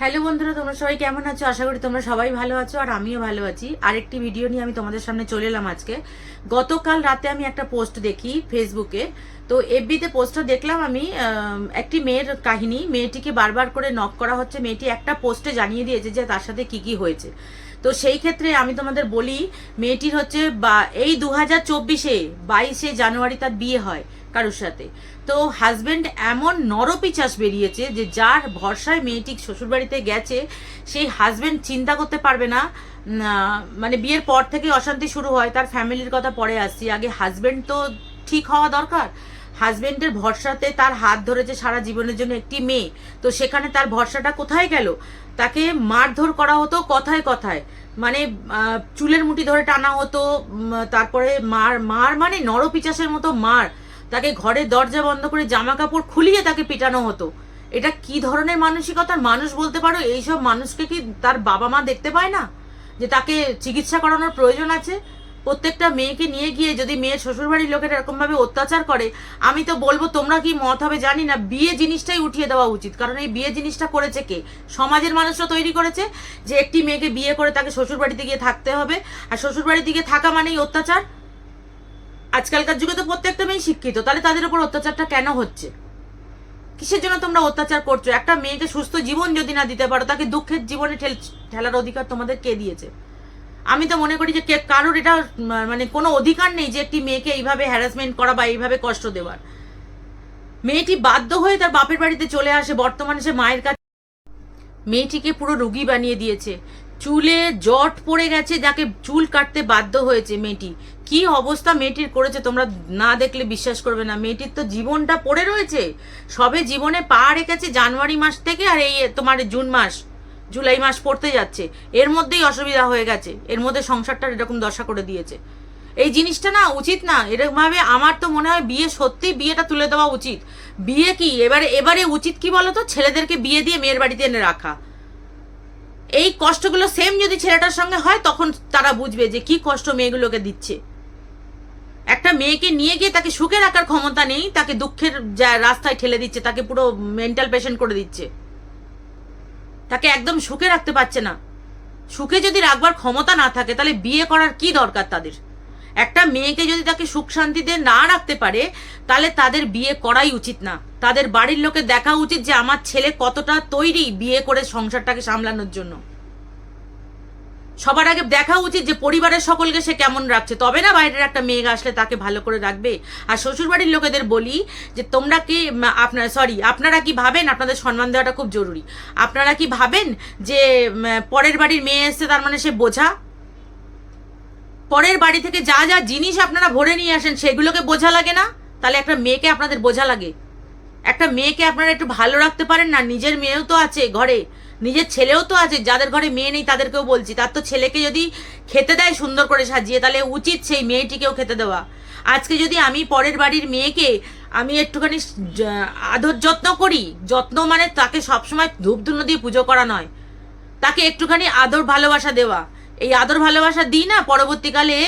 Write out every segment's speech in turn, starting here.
Hello বন্ধুরা, তোমরা সবাই কেমন আছো? আশা করি তোমরা সবাই ভালো আছো আর আমিও ভালো আছি। আরেকটি ভিডিও নিয়ে আমি তোমাদের সামনে চলে এলাম আজকে। গতকাল রাতে আমি একটা পোস্ট দেখি ফেসবুকে তো এফবিতে পোস্টটা দেখলাম আমি একটি মেয়ের কাহিনী। মেয়েটিকে বারবার করে নক করা হচ্ছে। মেয়েটি একটা পোস্টে জানিয়ে দিয়েছে যে তার সাথে কি কি হয়েছে। তো সেই ক্ষেত্রে আমি তোমাদের বলি, মেয়েটির হচ্ছে বা, এই দু হাজার চব্বিশে বাইশে জানুয়ারি তার বিয়ে হয়। কারোর সাথে। তো হাজব্যান্ড এমন নরপিচাস বেরিয়েছে যে যার ভরসায় মেয়েটি শ্বশুরবাড়িতে গেছে, সেই হাজব্যান্ড চিন্তা করতে পারবে না। মানে বিয়ের পর থেকে অশান্তি শুরু হয়, তার ফ্যামিলির কথা পরে আসছি। আগে হাজব্যান্ড তো ঠিক হওয়া দরকার। হাজবেন্ডের ভরসাতে তার হাত ধরেছে সারা জীবনের জন্য একটি মেয়ে। তো সেখানে তার ভরসাটা কোথায় গেল? তাকে মারধর করা হতো কথায় কথায়। মানে চুলের মুঠি ধরে টানা হতো। তারপরে মার মার মানে নরপিচাসের মতো মার। তাকে ঘরের দরজা বন্ধ করে জামা কাপড় খুলিয়ে তাকে পিটানো হতো। এটা কি ধরনের মানসিকতার মানুষ বলতে পারো? এইসব মানুষকে কি তার বাবা মা দেখতে পায় না? যে তাকে চিকিৎসা করানোর প্রয়োজন আছে? প্রত্যেকটা মেয়েকে নিয়ে গিয়ে যদি মেয়ের শ্বশুরবাড়ির লোকের এরকম ভাবে অত্যাচার করে, আমি তো বলব তোমরা কি মত হবে জানি না। বিয়ে জিনিসটাই উঠিয়ে দেওয়া উচিত। কারণ এই বিয়ে জিনিসটা করেছে কে? সমাজের মানুষরা তৈরি করেছে যে একটি মেয়েকে বিয়ে করে তাকে শ্বশুরবাড়িতে গিয়ে থাকতে হবে। আর শ্বশুরবাড়িতে গিয়ে থাকা মানেই অত্যাচার। আজকালকার যুগে তো প্রত্যেকটা মেয়ে শিক্ষিত, তাহলে তাদের উপর অত্যাচারটা কেন হচ্ছে? কিসের জন্য তোমরা অত্যাচার করছ? একটা মেয়েকে সুস্থ জীবন যদি না দিতে পারো, তাকে দুঃখের জীবনে ঠেল ঠেলার অধিকার তোমাদের কে দিয়েছে? আমি তো মনে করি যে কে কারোর এটা মানে কোনো অধিকার নেই যে একটি মেয়েকে এইভাবে হ্যারাসমেন্ট করা বা এইভাবে কষ্ট দেওয়ার। মেয়েটি বাধ্য হয়ে তার বাপের বাড়িতে চলে আসে, বর্তমানে সে মায়ের কাছে। মেয়েটিকে পুরো রুগী বানিয়ে দিয়েছে। চুলে জট পড়ে গেছে, যাকে চুল কাটতে বাধ্য হয়েছে মেয়েটি। কি অবস্থা মেয়েটির করেছে? তোমরা না দেখলে বিশ্বাস করবে না। মেয়েটির তো জীবনটা পড়ে রয়েছে। সবে জীবনে পা রেখেছে জানুয়ারি মাস থেকে আর এই তোমার জুন মাস, জুলাই মাস পড়তে যাচ্ছে। এর মধ্যেই অসুবিধা হয়ে গেছে। এর মধ্যে সংসারটা এরকম দশা করে দিয়েছে। এই জিনিসটা না উচিত না। এরকমভাবে আমার তো মনে হয় বিয়ে সত্যি বিয়েটা তুলে দেওয়া উচিত। বিয়ে কি? এবারে এবারে উচিত কি বলতো? ছেলেদেরকে বিয়ে দিয়ে মেয়ের বাড়িতে এনে রাখা। এই কষ্টগুলো সেম যদি ছেলেটার সঙ্গে হয়, তখন তারা বুঝবে যে কি কষ্ট মেয়েগুলোকে দিচ্ছে। একটা মেয়েকে নিয়ে গিয়ে তাকে সুখে রাখার ক্ষমতা নেই, তাকে দুঃখের রাস্তায় ঠেলে দিচ্ছে, তাকে পুরো মেন্টাল পেশেন্ট করে দিচ্ছে। তাকে একদম সুখে রাখতে পারছে না। সুখে যদি রাখবার ক্ষমতা না থাকে, তাহলে বিয়ে করার কি দরকার তাদের? একটা মেয়েকে যদি তাকে সুখ শান্তিতে না রাখতে পারে, তাহলে তাদের বিয়ে করাই উচিত না। তাদের বাড়ির লোকে দেখা উচিত যে, আমার ছেলে কতটা তৈরি বিয়ে করে সংসারটাকে সামলানোর জন্য। সবার আগে দেখা উচিত যে পরিবারের সকলকে সে কেমন রাখছে। তবে না বাইরের একটা মেয়ে আসলে তাকে ভালো করে রাখবে। আর শ্বশুরবাড়ির লোকেদের বলি যে, তোমরা কি আপনার সরি আপনারা কি ভাবেন? আপনাদের সম্মান দেওয়াটা খুব জরুরি। আপনারা কি ভাবেন যে পরের বাড়ির মেয়ে এসছে তার মানে সে বোঝা? পরের বাড়ি থেকে যা যা জিনিস আপনারা ভরে নিয়ে আসেন, সেগুলোকে বোঝা লাগে না? তাহলে একটা মেয়েকে আপনাদের বোঝা লাগে। একটা মেয়েকে আপনারা একটু ভালো রাখতে পারেন না? নিজের মেয়েও তো আছে ঘরে। নিজের ছেলেও তো আছে, যাদের ঘরে মেয়ে নেই তাদেরকেও বলছি। তার তো ছেলেকে যদি খেতে দেয় সুন্দর করে সাজিয়ে, তাহলে উচিত সেই মেয়েটিকেও খেতে দেওয়া। আজকে যদি আমি পরের বাড়ির মেয়েকে আমি একটুখানি আদর যত্ন করি, যত্ন মানে তাকে সবসময় ধূপ ধুনো দিয়ে পুজো করা নয়। তাকে একটুখানি আদর ভালোবাসা দেওয়া। এই আদর ভালোবাসা দিই না, পরবর্তীকালে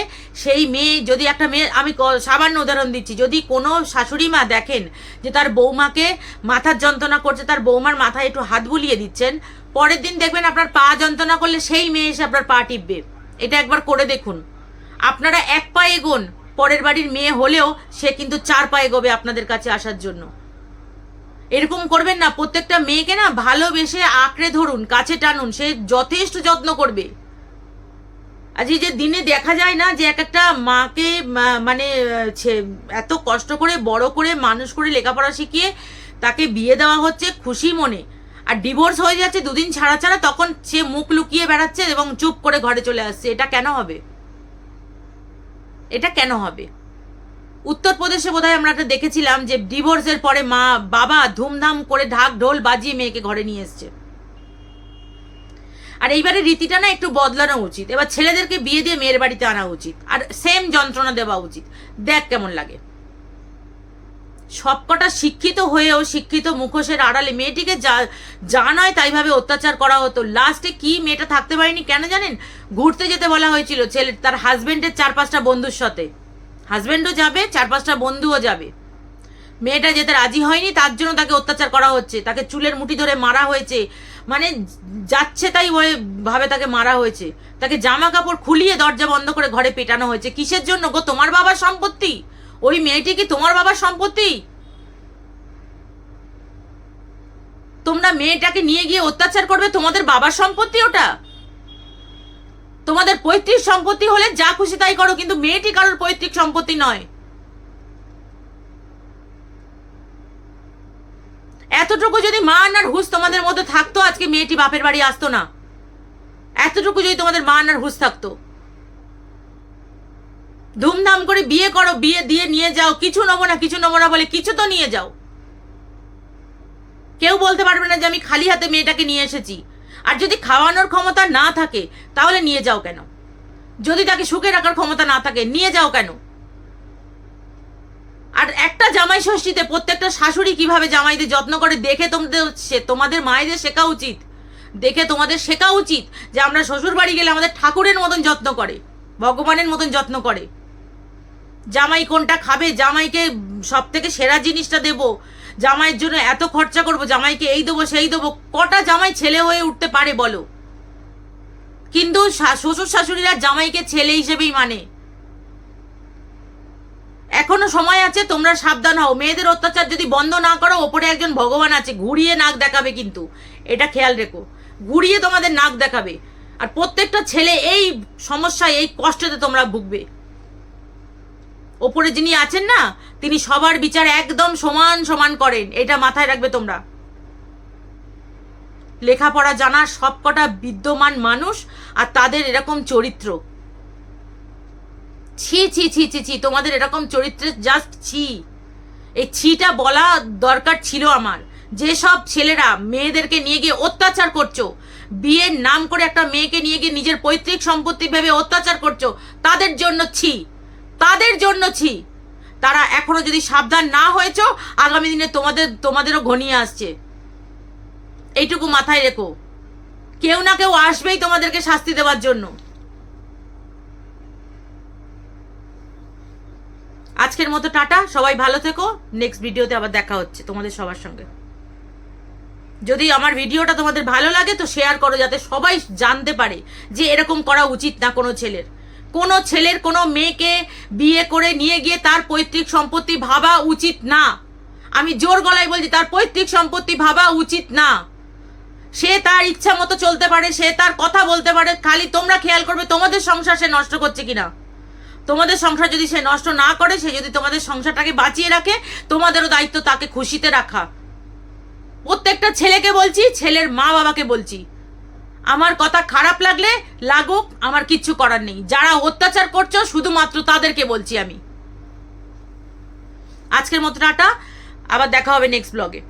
সেই মেয়ে যদি একটা মেয়ে, আমি সামান্য উদাহরণ দিচ্ছি, যদি কোনো শাশুড়ি মা দেখেন যে তার বৌমাকে মাথার যন্ত্রণা করছে, তার বৌমার মাথায় একটু হাত বুলিয়ে দিচ্ছেন পরের দিন দেখবেন আপনার পা যন্ত্রণা করলে সেই মেয়ে এসে আপনার পা টিপবে। এটা একবার করে দেখুন। আপনারা এক পা এগোন, পরের বাড়ির মেয়ে হলেও সে কিন্তু চার পা এগোবে আপনাদের কাছে আসার জন্য। এরকম করবেন না, প্রত্যেকটা মেয়েকে না ভালোবেসে আঁকড়ে ধরুন, কাছে টানুন, সে যথেষ্ট যত্ন করবে। আজ যে দিনে দেখা যায় না যে এক একটা মাকে মানে এত কষ্ট করে, বড় করে, মানুষ করে লেখাপড়া শিখিয়ে তাকে বিয়ে দেওয়া হচ্ছে খুশি মনে। আর ডিভোর্স হয়ে যাচ্ছে, দুদিন ছাড়া ছাড়া তখন সে মুখ লুকিয়ে বেড়াচ্ছে এবং চুপ করে ঘরে চলে আসছে। এটা কেন হবে? এটা কেন হবে? উত্তরপ্রদেশে বোধহয় আমরা একটা দেখেছিলাম যে ডিভোর্সের পরে মা, বাবা ধুমধাম করে ঢাক ঢোল বাজিয়ে মেয়েকে ঘরে নিয়ে এসছে। আর এইবারে রীতিটা না একটু বদলানো উচিত। এবার ছেলেদেরকে বিয়ে দিয়ে মেয়ের বাড়িতে আনা উচিত। আর সেম যন্ত্রণা দেওয়া উচিত। দেখ কেমন লাগে। সবকটা শিক্ষিত হয়েও শিক্ষিত মুখোশের আড়ালে মেয়েটিকে যা যা নয় তাইভাবে অত্যাচার করা হতো। লাস্টে কি মেয়েটা থাকতে পারেনি কেন জানেন? ঘুরতে যেতে বলা হয়েছিল ছেলে, তার হাজবেন্ডের চার পাঁচটা বন্ধুর সাথে। হাজবেন্ডও যাবে, চার পাঁচটা বন্ধুও যাবে। মেয়েটা যেতে রাজি হয়নি, তার জন্য তাকে অত্যাচার করা হচ্ছে। তাকে চুলের মুঠি ধরে মারা হয়েছে। মানে যাচ্ছে তাই ওই ভাবে তাকে মারা হয়েছে। তাকে জামা কাপড় খুলিয়ে দরজা বন্ধ করে ঘরে পেটানো হয়েছে। কিসের জন্য গো? তোমার বাবার সম্পত্তি? ওই মেয়েটি কি তোমার বাবার সম্পত্তি? তোমরা মেয়েটাকে নিয়ে গিয়ে অত্যাচার করবে তোমাদের বাবার সম্পত্তি ওটা? তোমাদের পৈতৃক সম্পত্তি হলে যা খুশি তাই করো, কিন্তু মেয়েটি কারোর পৈতৃক সম্পত্তি নয়। এতটুকু যদি মান আর হুশ তোমাদের মধ্যে থাকতো, আজকে মেয়েটি বাপের বাড়ি আসতো না। এতটুকু যদি তোমাদের মান আর হুশ থাকতো। ধুমধাম করে বিয়ে করো, বিয়ে দিয়ে নিয়ে যাও, কিছু নেব না, কিছু নেব না বলে কিছু তো নিয়ে যাও। কেউ বলতে পারবে না যে আমি খালি হাতে মেয়েটাকে নিয়ে এসেছি। আর যদি খাওয়ানোর ক্ষমতা না থাকে, তাহলে নিয়ে যাও কেন? যদি তাকে সুখে রাখার ক্ষমতা না থাকে, নিয়ে যাও কেন? আর একটা জামাই ষষ্ঠীতে প্রত্যেকটা শাশুড়ি কীভাবে জামাইদের যত্ন করে, দেখে তোমাদের তোমাদের মায়েদের শেখা উচিত। দেখে তোমাদের শেখা উচিত যে আমরা শ্বশুর বাড়ি গেলে আমাদের ঠাকুরের মতন যত্ন করে, ভগবানের মতন যত্ন করে। জামাই কোনটা খাবে? জামাইকে সব থেকে সেরা জিনিসটা দেব। জামাইয়ের জন্য এত খরচা করব, জামাইকে এই দেবো, সেই দেবো। কটা জামাই ছেলে হয়ে উঠতে পারে বলো? কিন্তু শ্বশুর শাশুড়িরা জামাইকে ছেলে হিসেবেই মানে। এখনও সময় আছে, তোমরা সাবধান হও। মেয়েদের অত্যাচার যদি বন্ধ না করো, ওপরে একজন ভগবান আছে, ঘুরিয়ে নাক দেখাবে কিন্তু। এটা খেয়াল রেখো। ঘুরিয়ে তোমাদের নাক দেখাবে। আর প্রত্যেকটা ছেলে এই সমস্যায়, এই কষ্টতে তোমরা ভুগবে। ওপরে যিনি আছেন না, তিনি সবার বিচার একদম সমান সমান করেন। এটা মাথায় রাখবে তোমরা। লেখাপড়া জানা সবকটা বিদ্যমান মানুষ আর তাদের এরকম চরিত্র। ছি ছি ছি ছি ছি, তোমাদের এরকম চরিত্রের জাস্ট ছি। এই ছিটা বলা দরকার ছিল আমার। যেসব ছেলেরা মেয়েদেরকে নিয়ে গিয়ে অত্যাচার করছ, বিয়ের নাম করে একটা মেয়েকে নিয়ে গিয়ে নিজের পৈতৃক সম্পত্তি ভেবে অত্যাচার করছ, তাদের জন্য ছি। তাদের জন্য ছি। তারা এখনও যদি সাবধান না হয়েছ, আগামী দিনে তোমাদের, তোমাদেরও ঘনিয়ে আসছে। এইটুকু মাথায় রেখো। কেউ না কেউ আসবেই তোমাদেরকে শাস্তি দেওয়ার জন্য। আজকের মতো টাটা, সবাই ভালো থেকো। নেক্সট ভিডিওতে আবার দেখা হচ্ছে তোমাদের সবার সঙ্গে। যদি আমার ভিডিওটা তোমাদের ভালো লাগে, তো শেয়ার করো যাতে সবাই জানতে পারে যে এরকম করা উচিত না কোনো ছেলের। কোনো ছেলের কোনো মেয়েকে বিয়ে করে নিয়ে গিয়ে তার পৈতৃক সম্পত্তি ভাবা উচিত না। আমি জোর গলায় বলছি, তার পৈতৃক সম্পত্তি ভাবা উচিত না। সে তার ইচ্ছা মতো চলতে পারে, সে তার কথা বলতে পারে, খালি তোমরা খেয়াল করবে তোমাদের সংসার সে নষ্ট করছে কিনা। তোমাদের সংসার যদি সে নষ্ট না করে, সে যদি তোমাদের সংসারটাকে বাঁচিয়ে রাখে, তোমাদেরও দায়িত্ব তাকে খুশিতে রাখা। প্রত্যেকটা ছেলেকে বলছি, ছেলের মা বাবাকে বলছি। আমার কথা খারাপ লাগলে লাগুক, আমার কিচ্ছু করার নেই। যারা অত্যাচার করছ, শুধুমাত্র তাদেরকে বলছি আমি। আজকের মতো টাটা, আবার দেখা হবে নেক্সট ব্লগে